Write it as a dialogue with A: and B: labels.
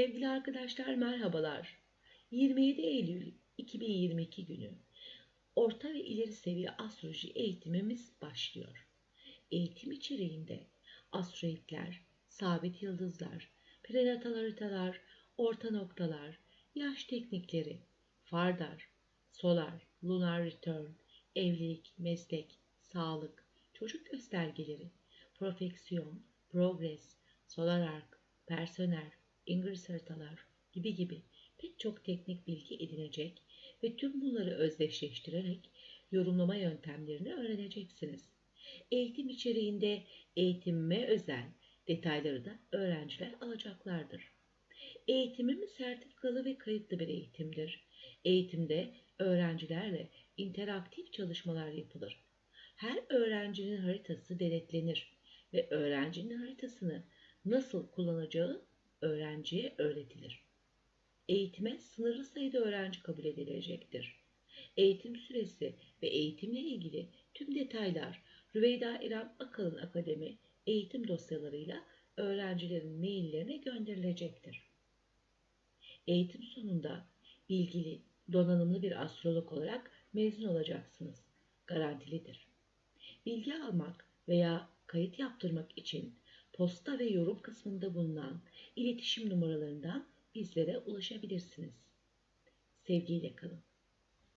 A: Sevgili arkadaşlar merhabalar. 27 Eylül 2022 günü orta ve ileri seviye astroloji eğitimimiz başlıyor. Eğitim içeriğinde asteroidler, sabit yıldızlar, prenatal haritalar, orta noktalar, yaş teknikleri, fardar, solar, lunar return, evlilik, meslek, sağlık, çocuk göstergeleri, profeksiyon, progress, solar arc, personel, Ingres haritalar gibi gibi pek çok teknik bilgi edinecek ve tüm bunları özdeşleştirerek yorumlama yöntemlerini öğreneceksiniz. Eğitim içeriğinde eğitimime özel detayları da öğrenciler alacaklardır. Eğitimimiz sertifikalı ve kayıtlı bir eğitimdir. Eğitimde öğrencilerle interaktif çalışmalar yapılır. Her öğrencinin haritası denetlenir ve öğrencinin haritasını nasıl kullanacağı öğrenciye öğretilir. Eğitime sınırlı sayıda öğrenci kabul edilecektir. Eğitim süresi ve eğitimle ilgili tüm detaylar Rüveyda İrem Akalın Akademi eğitim dosyalarıyla öğrencilerin maillerine gönderilecektir. Eğitim sonunda bilgili, donanımlı bir astrolog olarak mezun olacaksınız. Garantilidir. Bilgi almak veya kayıt yaptırmak için posta ve yorum kısmında bulunan iletişim numaralarından bizlere ulaşabilirsiniz. Sevgiyle kalın.